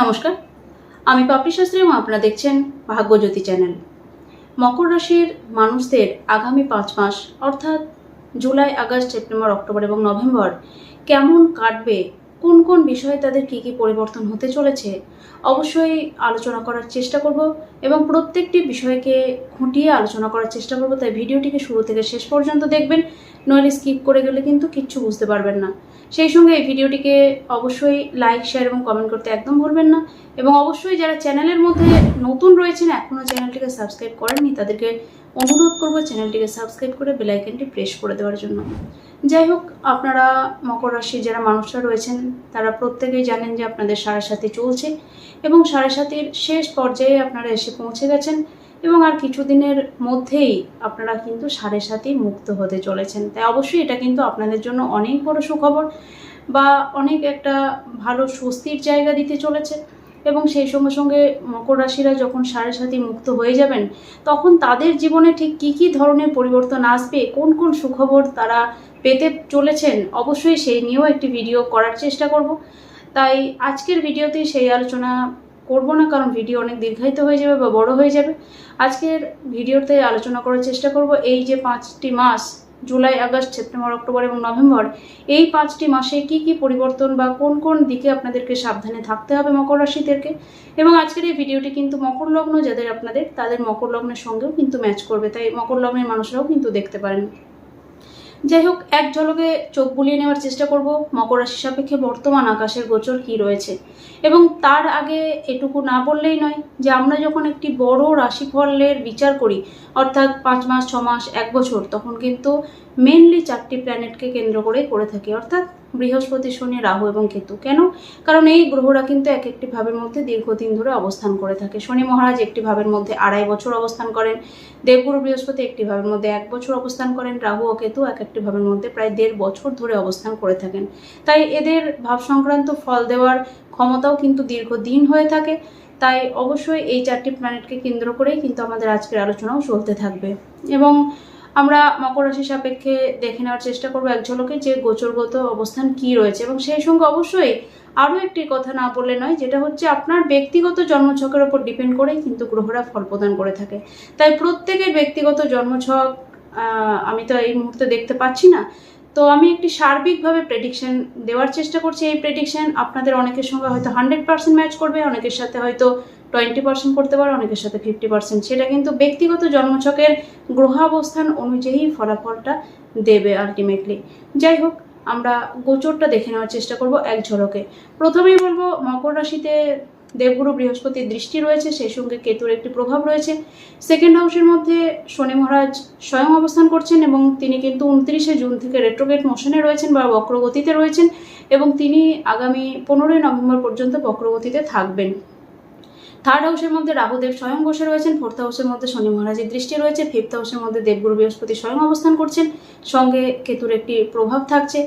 নমস্কার। আমি পাপড়ি শাস্ত্রী এবং আপনারা দেখছেন ভাগ্যজ্যোতি চ্যানেল। মকর রাশির মানুষদের আগামী পাঁচ মাস, অর্থাৎ জুলাই, আগস্ট, সেপ্টেম্বর, অক্টোবর এবং নভেম্বর কেমন কাটবে কোন কোন বিষয়ে তাদের কী কী পরিবর্তন হতে চলেছে, অবশ্যই আলোচনা করার চেষ্টা করব এবং প্রত্যেকটি বিষয়কে খুঁটিয়ে আলোচনা করার চেষ্টা করব। তাই ভিডিওটিকে শুরু থেকে শেষ পর্যন্ত দেখবেন, নইলে স্কিপ করে গেলে কিন্তু কিচ্ছু বুঝতে পারবেন না। সেই সঙ্গে এই ভিডিওটিকে অবশ্যই লাইক, শেয়ার এবং কমেন্ট করতে একদম ভুলবেন না এবং অবশ্যই যারা চ্যানেলের মধ্যে নতুন রয়েছেন এখনও চ্যানেলটিকে সাবস্ক্রাইব করেননি, তাদেরকে অনুরোধ করব চ্যানেলটিকে সাবস্ক্রাইব করে বেলাইকনটি প্রেস করে দেওয়ার জন্য। যাই হোক, আপনারা মকর রাশির যারা মানুষরা রয়েছেন, তারা প্রত্যেকেই জানেন যে আপনাদের সাড়ে সাথে চলছে এবং সাড়ে সাতির শেষ পর্যায়ে আপনারা এসে পৌঁছে গেছেন এবং আর কিছুদিনের মধ্যেই আপনারা কিন্তু সাড়ে সাতই মুক্ত হতে চলেছেন। তাই অবশ্যই এটা কিন্তু আপনাদের জন্য অনেক বড় সুখবর বা অনেক একটা ভালো স্বস্তির জায়গা দিতে চলেছে। এবং সেই সঙ্গে সঙ্গে মকর রাশিরা যখন সাড়ে সাতই মুক্ত হয়ে যাবেন, তখন তাদের জীবনে ঠিক কী কী ধরনের পরিবর্তন আসবে, কোন কোন সুখবর তারা পেতে চলেছেন, অবশ্যই সেই নিয়েও একটি ভিডিও করার চেষ্টা করব। তাই আজকের ভিডিওতে সেই আলোচনা করব না, কারণ ভিডিও অনেক দীর্ঘায়িত হয়ে যাবে বা বড় হয়ে যাবে। আজকের ভিডিওতে আলোচনা করার চেষ্টা করব, এই যে পাঁচটি মাস জুলাই, আগস্ট, সেপ্টেম্বর, অক্টোবর এবং নভেম্বর এই পাঁচটি মাসে কি কি পরিবর্তন বা কোন কোন দিকে আপনাদেরকে সাবধানে থাকতে হবে মকর রাশিদেরকে? এবং আজকের এই ভিডিওটি কিন্তু মকর লগ্ন, যাদের আপনাদের, তাদের মকর লগ্নের সঙ্গেও কিন্তু ম্যাচ করবে। তাই মকর লগ্নের মানুষরাও কিন্তু দেখতে পারেন। যাই হোক, এক ঝলকে চোখ বুলিয়ে নেওয়ার চেষ্টা করব। মকর রাশি সাপেক্ষে বর্তমান আকাশের গোচর কি রয়েছে? এবং তার আগে এটুকু না বললেই নয় যে, আমরা যখন একটি বড় রাশিফলের বিচার করি, অর্থাৎ পাঁচ মাস, ছ মাস, এক বছর, তখন কিন্তু মেনলি চারটি প্ল্যানেটকে কেন্দ্র করে করে থাকি। অর্থাৎ বৃহস্পতি, শনি, রাহু এবং কেতু। কেন? কারণ এই গ্রহরা কিন্তু এক একটি ভাবের মধ্যে দীর্ঘদিন ধরে অবস্থান করে থাকে। শনি মহারাজ একটি ভাবের মধ্যে আড়াই বছর অবস্থান করেন। দেবগুরু বৃহস্পতি একটি ভাবের মধ্যে এক বছর অবস্থান করেন। রাহু ও কেতু এক একটি ভাবের মধ্যে প্রায় দেড় বছর ধরে অবস্থান করে থাকেন। তাই এদের ভাব সংক্রান্ত ফল দেওয়ার ক্ষমতাও কিন্তু দীর্ঘদিন হয়ে থাকে। তাই অবশ্যই এই চারটি প্ল্যানেটকে কেন্দ্র করেই কিন্তু আমাদের আজকের আলোচনাও চলতে থাকবে। এবং আমরা মকর রাশি সাপেক্ষে দেখে নেওয়ার চেষ্টা করব এক ঝলকে যে গোচরগত অবস্থান কি রয়েছে। এবং সেই সঙ্গে অবশ্যই আরও একটি কথা না বললে নয়, যেটা হচ্ছে আপনার ব্যক্তিগত জন্মছকের ওপর ডিপেন্ড করেই কিন্তু গ্রহরা ফল প্রদান করে থাকে। তাই প্রত্যেকের ব্যক্তিগত জন্মছক আমি তো এই মুহূর্তে দেখতে পাচ্ছি না। তো আমি একটি সার্বিকভাবে প্রেডিকশন দেওয়ার চেষ্টা করছি। এই প্রেডিকশন আপনাদের অনেকের সঙ্গে হয়তো হান্ড্রেড পার্সেন্ট ম্যাচ করবে, অনেকের সাথে হয়তো টোয়েন্টি পার্সেন্ট করতে পারে, অনেকের সাথে ফিফটি পার্সেন্ট। সেটা কিন্তু ব্যক্তিগত জন্মছকের গ্রহাবস্থান অনুযায়ী ফলাফলটা দেবে আলটিমেটলি যাই হোক, আমরা গোচরটা দেখে নেওয়ার চেষ্টা করব এক ঝলকে। প্রথমেই বলব, মকর রাশিতে দেবগুরু বৃহস্পতির দৃষ্টি রয়েছে, সেই সঙ্গে কেতুর একটি প্রভাব রয়েছে। সেকেন্ড হাউসের মধ্যে শনি মহারাজ স্বয়ং অবস্থান করছেন এবং তিনি কিন্তু উনত্রিশে জুন থেকে রেট্রোগেট মোশনে রয়েছেন বা বক্রগতিতে রয়েছেন এবং তিনি আগামী পনেরোই নভেম্বর পর্যন্ত বক্রগতিতে থাকবেন। থার্ড হাউসের মধ্যে রাহুদেব স্বয়ং বসে রয়েছেন ফোর্থ হাউসের মধ্যে শনি মহারাজের দৃষ্টি রয়েছে ফিফথ হাউসের মধ্যে দেবগুরু বৃহস্পতি স্বয়ং অবস্থান করছেন, সঙ্গে কেতুর একটি প্রভাব থাকছে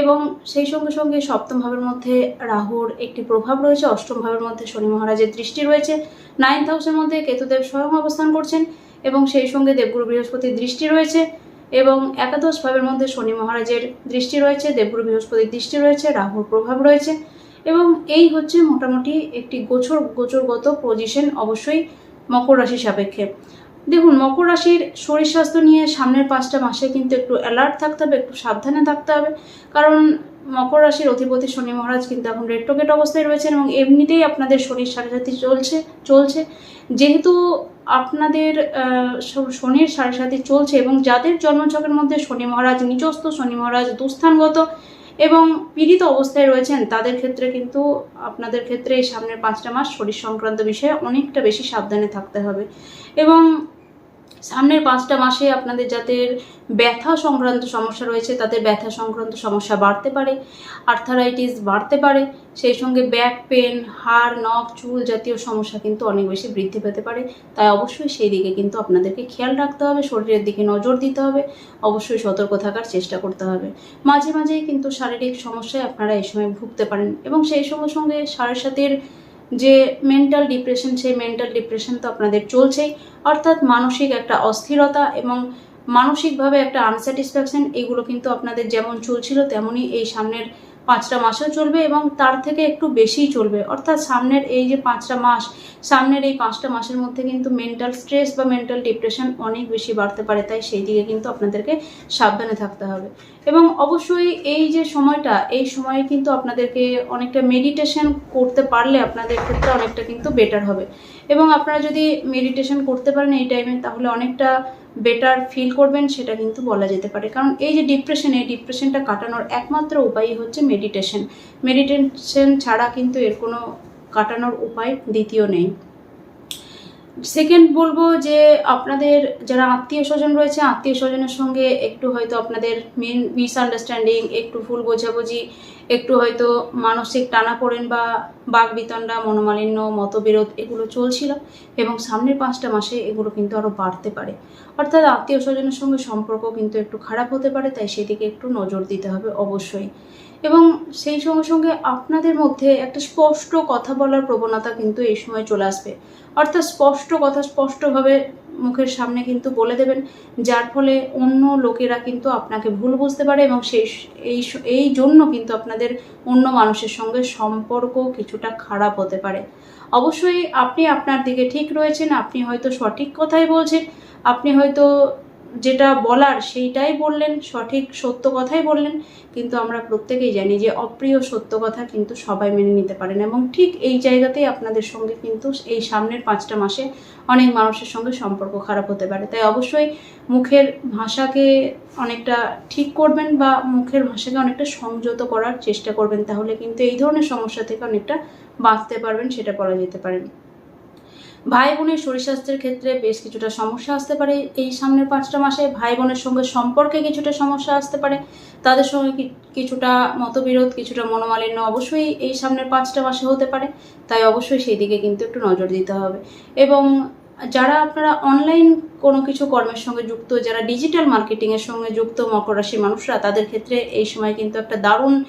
এবং সেই সঙ্গে সঙ্গে সপ্তম ভাবের মধ্যে রাহুর একটি প্রভাব রয়েছে, অষ্টম ভাবের মধ্যে শনি মহারাজের দৃষ্টি রয়েছে নাইন্থ হাউসের মধ্যে কেতুদেব স্বয়ং অবস্থান করছেন এবং সেই সঙ্গে দেবগুরু বৃহস্পতির দৃষ্টি রয়েছে এবং একাদশ ভাবের মধ্যে শনি মহারাজের দৃষ্টি রয়েছে, দেবগুরু বৃহস্পতির দৃষ্টি রয়েছে, রাহুর প্রভাব রয়েছে। এবং এই হচ্ছে মোটামুটি একটি গোচর, গোচরগত পজিশন অবশ্যই মকর রাশি সাপেক্ষে। দেখুন, মকর রাশির শরীর স্বাস্থ্য নিয়ে সামনের পাঁচটা মাসে কিন্তু একটু অ্যালার্ট থাকতে হবে, একটু সাবধানে থাকতে হবে। কারণ মকর রাশির অধিপতি শনি মহারাজ কিন্তু এখন রেট্রোগেট অবস্থায় রয়েছেন এবং এমনিতেই আপনাদের শরীর সাথে চলছে চলছে। যেহেতু আপনাদের শনির সাড়ে সাথে চলছে এবং যাদের জন্মছকের মধ্যে শনি মহারাজ নিচস্থ শনি মহারাজ দুস্থানগত এবং পীড়িত অবস্থায় রয়েছেন, তাদের ক্ষেত্রে কিন্তু, আপনাদের ক্ষেত্রে এই সামনের পাঁচটা মাস শরীর সংক্রান্ত বিষয়ে অনেকটা বেশি সাবধানে থাকতে হবে। এবং সামনের পাঁচটা মাসে আপনাদের যাদের ব্যথা সংক্রান্ত সমস্যা রয়েছে, তাদের ব্যথা সংক্রান্ত সমস্যা বাড়তে পারে আর্থারাইটিস বাড়তে পারে, সেই সঙ্গে ব্যাক পেন হাড়, নখ, চুল জাতীয় সমস্যা কিন্তু অনেক বেশি বৃদ্ধি পেতে পারে। তাই অবশ্যই সেই দিকে কিন্তু আপনাদেরকে খেয়াল রাখতে হবে, শরীরের দিকে নজর দিতে হবে, অবশ্যই সতর্ক থাকার চেষ্টা করতে হবে। মাঝে মাঝেই কিন্তু শারীরিক সমস্যায় আপনারা এই সময় ভুগতে পারেন এবং সেই সঙ্গে সঙ্গে সাড়ে সাতের যে মেন্টাল ডিপ্রেশন সেই মেন্টাল ডিপ্রেশন তো আপনাদের চলছেই। অর্থাৎ মানসিক একটা অস্থিরতা এবং মানসিকভাবে একটা আনস্যাটিসফ্যাকশন এগুলো কিন্তু আপনাদের যেমন চলছিল, তেমনই এই সামনের পাঁচটা মাসেও চলবে এবং তার থেকে একটু বেশিই চলবে। অর্থাৎ সামনের এই যে পাঁচটা মাস, সামনের এই পাঁচটা মাসের মধ্যে কিন্তু মেন্টাল স্ট্রেস বা মেন্টাল ডিপ্রেশন অনেক বেশি বাড়তে পারে, তাই সেই দিকে কিন্তু আপনাদেরকে সাবধানে থাকতে হবে। এবং অবশ্যই এই যে সময়টা, এই সময়ে কিন্তু আপনাদেরকে অনেকটা মেডিটেশন করতে পারলে আপনাদের ক্ষেত্রে অনেকটা কিন্তু বেটার হবে। এবং আপনারা যদি মেডিটেশন করতে পারেন এই টাইমে তাহলে অনেকটা বেটার ফিল করবেন, সেটা কিন্তু বলা যেতে পারে। কারণ এই যে ডিপ্রেশন এই ডিপ্রেশনটা কাটানোর একমাত্র উপায়ই হচ্ছে মেডিটেশন মেডিটেশন ছাড়া কিন্তু এর কোনো কাটানোর উপায় দ্বিতীয় নেই। সেকেন্ড বলব যে আপনাদের যারা আত্মীয় স্বজন রয়েছে, আত্মীয় স্বজনের সঙ্গে একটু হয়তো আপনাদের মেন মিসআন্ডারস্ট্যান্ডিং একটু ভুল বোঝাবুঝি, একটু হয়তো মানসিক টানাপোড়েন বা বাগবিতণ্ডা মনোমালিন্য, মতবিরোধ এগুলো চলছিল এবং সামনের পাঁচটা মাসে এগুলো কিন্তু আরও বাড়তে পারে। অর্থাৎ আত্মীয় স্বজনের সঙ্গে সম্পর্ক কিন্তু একটু খারাপ হতে পারে, তাই সেদিকে একটু নজর দিতে হবে অবশ্যই। এবং সেই সঙ্গে সঙ্গে আপনাদের মধ্যে একটা স্পষ্ট কথা বলার প্রবণতা কিন্তু এই সময় চলে আসবে। অর্থাৎ স্পষ্ট কথা স্পষ্টভাবে মুখের সামনে কিন্তু বলে দেবেন, যার ফলে অন্য লোকেরা কিন্তু আপনাকে ভুল বুঝতে পারে এবং সেই এই এই জন্য কিন্তু আপনাদের অন্য মানুষের সঙ্গে সম্পর্ক কিছুটা খারাপ হতে পারে। অবশ্যই আপনি আপনার দিকে ঠিক রয়েছেন, আপনি হয়তো সঠিক কথাই বলছেন, আপনি হয়তো যেটা বলার সেইটাই বললেন, সঠিক সত্য কথাই বললেন, কিন্তু আমরা প্রত্যেকেই জানি যে অপ্রিয় সত্য কথা কিন্তু সবাই মেনে নিতে পারেন এবং ঠিক এই জায়গাতেই আপনাদের সঙ্গে কিন্তু এই সামনের পাঁচটা মাসে অনেক মানুষের সঙ্গে সম্পর্ক খারাপ হতে পারে। তাই অবশ্যই মুখের ভাষাকে অনেকটা ঠিক করবেন বা মুখের ভাষাকে অনেকটা সংযত করার চেষ্টা করবেন, তাহলে কিন্তু এই ধরনের সমস্যা থেকে অনেকটা বাঁচতে পারবেন, সেটা বলা যেতে পারে। ভাই বোনের শরীর স্বাস্থ্যের ক্ষেত্রে বেশ কিছুটা সমস্যা আসতে পারে। এই সামনের পাঁচটা মাসে ভাই বোনের সঙ্গে সম্পর্কে কিছুটা সমস্যা আসতে পারে। তাদের সঙ্গে কিছুটা মতবিরোধ, কিছুটা মনোমালিন্য অবশ্যই এই সামনের পাঁচটা মাসে হতে পারে। তাই অবশ্যই সেই দিকে কিন্তু একটু নজর দিতে হবে। এবং যারা আপনারা অনলাইন কোনো কিছু কর্মের সঙ্গে যুক্ত, যারা ডিজিটাল মার্কেটিংয়ের সঙ্গে যুক্ত মকর রাশি মানুষরা, তাদের ক্ষেত্রে এই সময় কিন্তু একটা দারুণ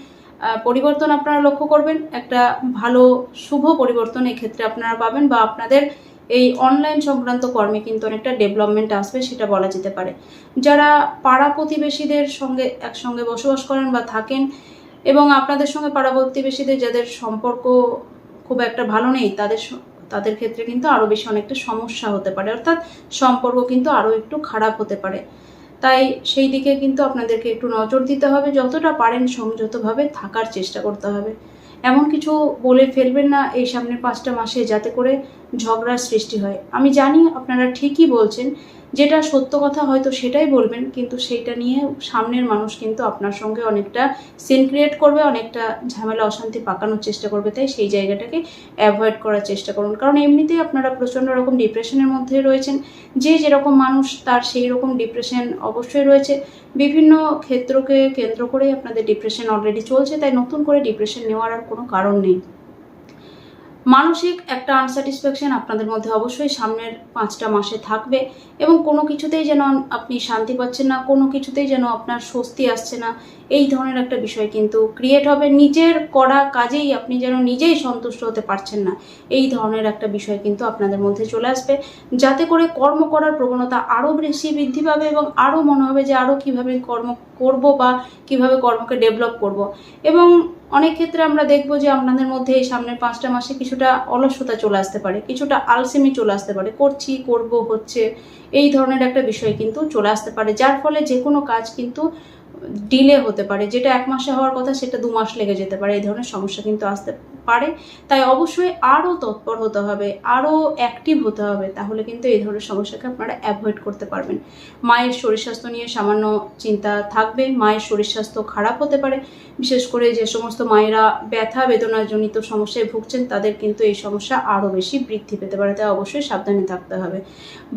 পরিবর্তন আপনারা লক্ষ্য করবেন। একটা ভালো, শুভ পরিবর্তন ক্ষেত্রে আপনারা পাবেন বা আপনাদের এই অনলাইন সংক্রান্ত কর্মে কিন্তু অনেকটা ডেভেলপমেন্ট আসবে, সেটা বলা যেতে পারে। যারা পাড়া প্রতিবেশীদের সঙ্গে একসঙ্গে বসবাস করেন বা থাকেন এবং আপনাদের সঙ্গে পাড়া প্রতিবেশীদের যাদের সম্পর্ক খুব একটা ভালো নেই, তাদের তাদের ক্ষেত্রে কিন্তু আরও বেশি অনেকটা সমস্যা হতে পারে। অর্থাৎ সম্পর্ক কিন্তু আরও একটু খারাপ হতে পারে। তাই সেই দিকে কিন্তু আপনাদেরকে একটু নজর দিতে হবে। যতটা পারেন সংযতভাবে থাকার চেষ্টা করতে হবে। এমন কিছু বলে ফেলবেন না এই সামনের পাঁচটা মাসে যাতে করে ঝগড়ার সৃষ্টি হয়। আমি জানি আপনারা ঠিকই বলছেন, যেটা সত্য কথা হয়তো সেটাই বলবেন, কিন্তু সেইটা নিয়ে সামনের মানুষ কিন্তু আপনার সঙ্গে অনেকটা সিন ক্রিয়েট করবে, অনেকটা ঝামেলা, অশান্তি পাকানোর চেষ্টা করবে। তাই সেই জায়গাটাকে অ্যাভয়েড করার চেষ্টা করুন। কারণ এমনিতেই আপনারা প্রচণ্ড রকম ডিপ্রেশনের মধ্যে রয়েছেন। যে যেরকম মানুষ, তার সেই রকম ডিপ্রেশন অবশ্যই রয়েছে। বিভিন্ন ক্ষেত্রকে কেন্দ্র করেই আপনাদের ডিপ্রেশন অলরেডি চলছে, তাই নতুন করে ডিপ্রেশন নেওয়ার আর কোনো কারণ নেই। মানসিক একটা আনস্যাটিসফ্যাকশন আপনাদের মধ্যে অবশ্যই সামনের পাঁচটা মাসে থাকবে এবং কোনো কিছুতেই যেন আপনি শান্তি পাচ্ছেন না, কোনো কিছুতেই যেন আপনার স্বস্তি আসছে না এই ধরনের একটা বিষয় কিন্তু ক্রিয়েট হবে। নিজের করা কাজেই আপনি যেন নিজেই সন্তুষ্ট হতে পারছেন না, এই ধরনের একটা বিষয় কিন্তু আপনাদের মধ্যে চলে আসবে। যাতে করে কর্ম করার প্রবণতা আরও বেশি বৃদ্ধি পাবে এবং আরও মনে হবে যে আরও কীভাবে কর্ম করব বা কীভাবে কর্মকে ডেভেলপ করব। এবং অনেক ক্ষেত্রে আমরা দেখব যে আপনাদের মধ্যে এই সামনের পাঁচটা মাসে কিছুটা অলসতা চলে আসতে পারে, কিছুটা আলসেমি চলে আসতে পারে, করছি, করব, হচ্ছে, এই ধরনের একটা বিষয় কিন্তু চলে আসতে পারে। যার ফলে যে কোনো কাজ কিন্তু ডিলে হতে পারে, যেটা এক মাসে হওয়ার কথা সেটা দু মাস লেগে যেতে পারে, এই ধরনের সমস্যা কিন্তু আসতে পারে। তাই অবশ্যই আরও তৎপর হতে হবে, আরও অ্যাক্টিভ হতে হবে, তাহলে কিন্তু এই ধরনের সমস্যাকে আপনারা অ্যাভয়েড করতে পারবেন। মায়ের শরীর স্বাস্থ্য নিয়ে সামান্য চিন্তা থাকবে, মায়ের শরীর স্বাস্থ্য খারাপ হতে পারে। বিশেষ করে যে সমস্ত মায়েরা ব্যথা, বেদনাজনিত সমস্যায় ভুগছেন, তাদের কিন্তু এই সমস্যা আরও বেশি বৃদ্ধি পেতে পারে, তাই অবশ্যই সাবধানে থাকতে হবে।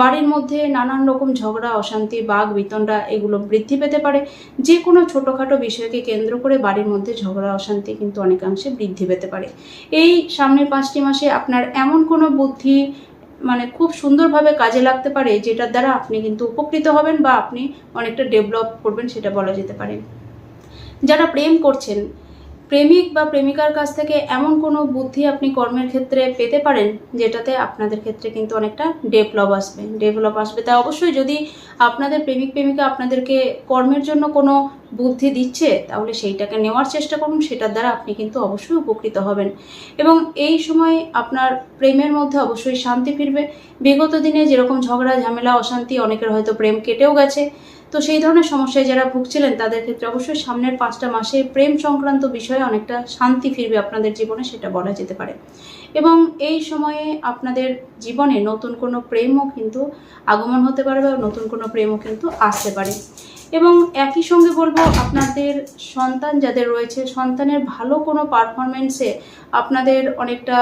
বাড়ির মধ্যে নানান রকম ঝগড়া, অশান্তি, বাঘ, বিতণ্ডা, এগুলো বৃদ্ধি পেতে পারে। যে কোনো ছোটোখাটো বিষয়কে কেন্দ্র করে বাড়ির মধ্যে ঝগড়া, অশান্তি কিন্তু অনেকাংশে বৃদ্ধি পেতে পারে। এই সামনের পাঁচটি মাসে আপনার এমন কোনো বুদ্ধি মানে খুব সুন্দরভাবে কাজে লাগতে পারে যেটার দ্বারা আপনি কিন্তু উপকৃত হবেন বা আপনি অনেকটা ডেভেলপ করবেন সেটা বলা যেতে পারে। যারা প্রেম করছেন প্রেমিক বা প্রেমিকার কাছ থেকে এমন কোনো বুদ্ধি আপনি কর্মের ক্ষেত্রে পেতে পারেন, যেটাতে আপনাদের ক্ষেত্রে কিন্তু অনেকটা ডেভেলপ আসবে। ডেভেলপ আসবে। তাই অবশ্যই যদি আপনাদের প্রেমিক, প্রেমিকা আপনাদেরকে কর্মের জন্য কোনো বুদ্ধি দিচ্ছে, তাহলে সেইটাকে নেওয়ার চেষ্টা করুন। সেটার দ্বারা আপনি কিন্তু অবশ্যই উপকৃত হবেন। এবং এই সময় আপনার প্রেমের মধ্যে অবশ্যই শান্তি ফিরবে। বিগত দিনে যেরকম ঝগড়া, ঝামেলা, অশান্তি অনেকের হয়তো প্রেম কেটেও গেছে। তো সেই ধরনের সমস্যায় যারা ভুগছিলেন, তাদের ক্ষেত্রে অবশ্যই সামনের পাঁচটা মাসে প্রেম সংক্রান্ত বিষয়ে অনেকটা শান্তি ফিরবে আপনাদের জীবনে, সেটা বলা যেতে পারে। এবং এই সময়ে আপনাদের জীবনে নতুন কোনো প্রেমও কিন্তু আগমন হতে পারে বা নতুন কোনো প্রেমও কিন্তু আসতে পারে। এবং একই সঙ্গে বলব, আপনাদের সন্তান যাদের রয়েছে, সন্তানের ভালো কোনো পারফরমেন্সে আপনাদের অনেকটা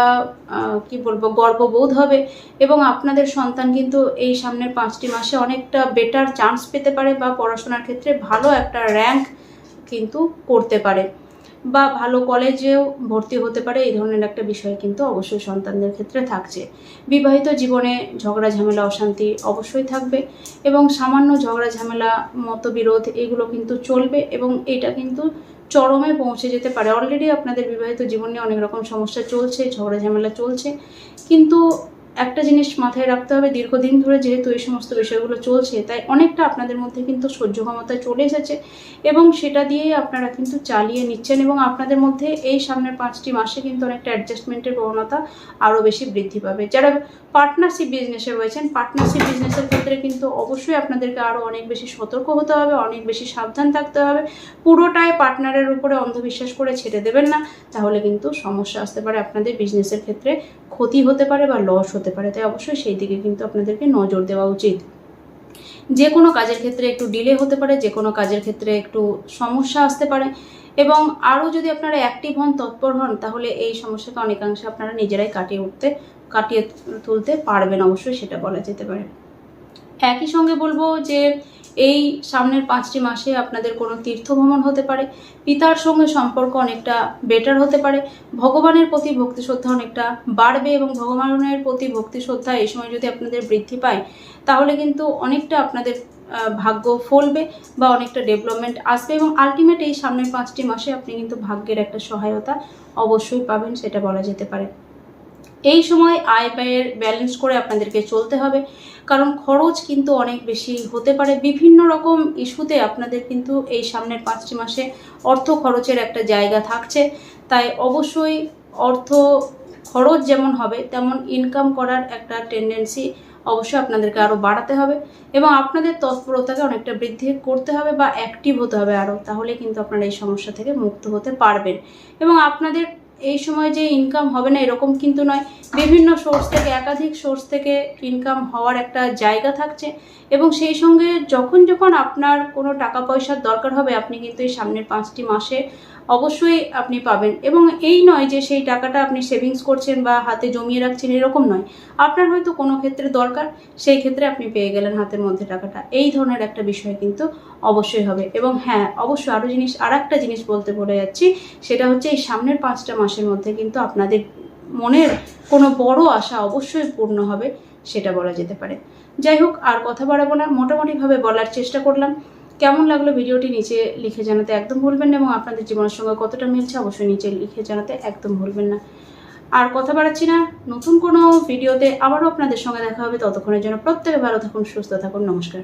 কি বলব, গর্ববোধ হবে এবং আপনাদের সন্তান কিন্তু এই সামনের পাঁচটি মাসে অনেকটা বেটার চান্স পেতে পারে বা পড়াশোনার ক্ষেত্রে ভালো একটা র্যাঙ্ক কিন্তু করতে পারে। বা ভালো কলেজেও ভর্তি হতে পারে, এই ধরনের একটা বিষয় কিন্তু অবশ্যই সন্তানদের ক্ষেত্রে থাকছে। বিবাহিত জীবনে ঝগড়া, ঝামেলা, অশান্তি অবশ্যই থাকবে এবং সামান্য ঝগড়া, ঝামেলা, মতবিরোধ এগুলো কিন্তু চলবে এবং এটা কিন্তু চরমে পৌঁছে যেতে পারে। অলরেডি আপনাদের বিবাহিত জীবনে অনেক রকম সমস্যা চলছে, ঝগড়া, ঝামেলা চলছে। কিন্তু একটা জিনিস মাথায় রাখতে হবে, দীর্ঘদিন ধরে যেহেতু এই সমস্ত বিষয়গুলো চলছে, তাই অনেকটা আপনাদের মধ্যে কিন্তু সহ্য ক্ষমতা চলে এসেছে এবং সেটা দিয়েই আপনারা কিন্তু চালিয়ে নিচ্ছেন এবং আপনাদের মধ্যে এই সামনের পাঁচটি মাসে কিন্তু অনেকটা অ্যাডজাস্টমেন্টের প্রবণতা আরও বেশি বৃদ্ধি পাবে। যারা পার্টনারশিপ বিজনেসে রয়েছেন পার্টনারশিপ বিজনেসের ক্ষেত্রে কিন্তু অবশ্যই আপনাদেরকে আরও অনেক বেশি সতর্ক হতে হবে, অনেক বেশি সাবধান থাকতে হবে। পুরোটাই পার্টনারের উপরে অন্ধবিশ্বাস করে ছেড়ে দেবেন না, তাহলে কিন্তু সমস্যা আসতে পারে, আপনাদের বিজনেসের ক্ষেত্রে ক্ষতি হতে পারে বা লস হতে পারে, তাই অবশ্যই সেই দিকে কিন্তু আপনাদেরকে নজর দেওয়া উচিত। যে কোনো কাজের ক্ষেত্রে একটু ডিলে হতে পারে, যে কোনো কাজের ক্ষেত্রে একটু সমস্যা আসতে পারে এবং আরও যদি আপনারা অ্যাক্টিভ হন, তৎপর হন, তাহলে এই সমস্যাকে অনেকাংশে আপনারা নিজেরাই কাটিয়ে উঠতে, কাটিয়ে তুলতে পারবেন, অবশ্যই সেটা বলা যেতে পারে। একই সঙ্গে বলব যে এই সামনের পাঁচটি মাসে আপনাদের কোনো তীর্থ ভ্রমণ হতে পারে। পিতার সঙ্গে সম্পর্ক অনেকটা বেটার হতে পারে। ভগবানের প্রতি ভক্তি শ্রদ্ধা অনেকটা বাড়বে এবং ভগবানের প্রতি ভক্তি শ্রদ্ধা এই সময় যদি আপনাদের বৃদ্ধি পায়, তাহলে কিন্তু অনেকটা আপনাদের ভাগ্য ফলবে বা অনেকটা ডেভেলপমেন্ট আসবে এবং আলটিমেট এই সামনের পাঁচটি মাসে আপনি কিন্তু ভাগ্যের একটা সহায়তা অবশ্যই পাবেন সেটা বলা যেতে পারে। এই সময় আয় ব্যয়ের ব্যালেন্স করে আপনাদেরকে চলতে হবে। কারণ খরচ কিন্তু অনেক বেশি হতে পারে। বিভিন্ন রকম ইস্যুতে আপনাদের কিন্তু এই সামনের পাঁচটি মাসে অর্থ খরচের একটা জায়গা থাকছে। তাই অবশ্যই অর্থ খরচ যেমন হবে, তেমন ইনকাম করার একটা টেন্ডেন্সি অবশ্যই আপনাদেরকে আরও বাড়াতে হবে এবং আপনাদের তৎপরতাকে অনেকটা বৃদ্ধি করতে হবে বা অ্যাক্টিভ হতে হবে আরও। তাহলে কিন্তু আপনারা এই সমস্যা থেকে মুক্ত হতে পারবেন। এবং আপনাদের এই সময় যে ইনকাম হবে না এরকম কিন্তু নয়। বিভিন্ন সোর্স থেকে, একাধিক সোর্স থেকে ইনকাম হওয়ার একটা জায়গা থাকছে। এবং সেই সঙ্গে যখন যখন আপনার কোনো টাকা পয়সার দরকার হবে, আপনি কিন্তু এই সামনের পাঁচটি মাসে অবশ্যই আপনি পাবেন। এবং এই নয় যে সেই টাকাটা আপনি সেভিংস করছেন বা হাতে জমিয়ে রাখছেন এরকম নয়। আপনার হয়তো কোনো ক্ষেত্রে দরকার, সেই ক্ষেত্রে আপনি পেয়ে গেলেন হাতের মধ্যে টাকাটা। এই ধরনের একটা বিষয় কিন্তু অবশ্যই হবে। এবং হ্যাঁ অবশ্যই আরও জিনিস আর একটা জিনিস বলতে বলে যাচ্ছি, সেটা হচ্ছে এই সামনের পাঁচটা মাসের মধ্যে কিন্তু আপনাদের মনের কোনো বড় আশা অবশ্যই পূর্ণ হবে, সেটা বলা যেতে পারে। যাই হোক, আর কথা বাড়াবো না। মোটামুটিভাবে বলার চেষ্টা করলাম। কেমন লাগল ভিডিওটি নিচে লিখে জানাতে একদম ভুলবেন না এবং আপনাদের জীবনের সঙ্গে কতটা মিলছে অবশ্যই নিচে লিখে জানাতে একদম ভুলবেন না। আর কথা বাড়াচ্ছি না, নতুন কোনো ভিডিওতে আবারও আপনাদের সঙ্গে দেখা হবে। ততক্ষণের জন্য প্রত্যেকে ভালো থাকুন, সুস্থ থাকুন। নমস্কার।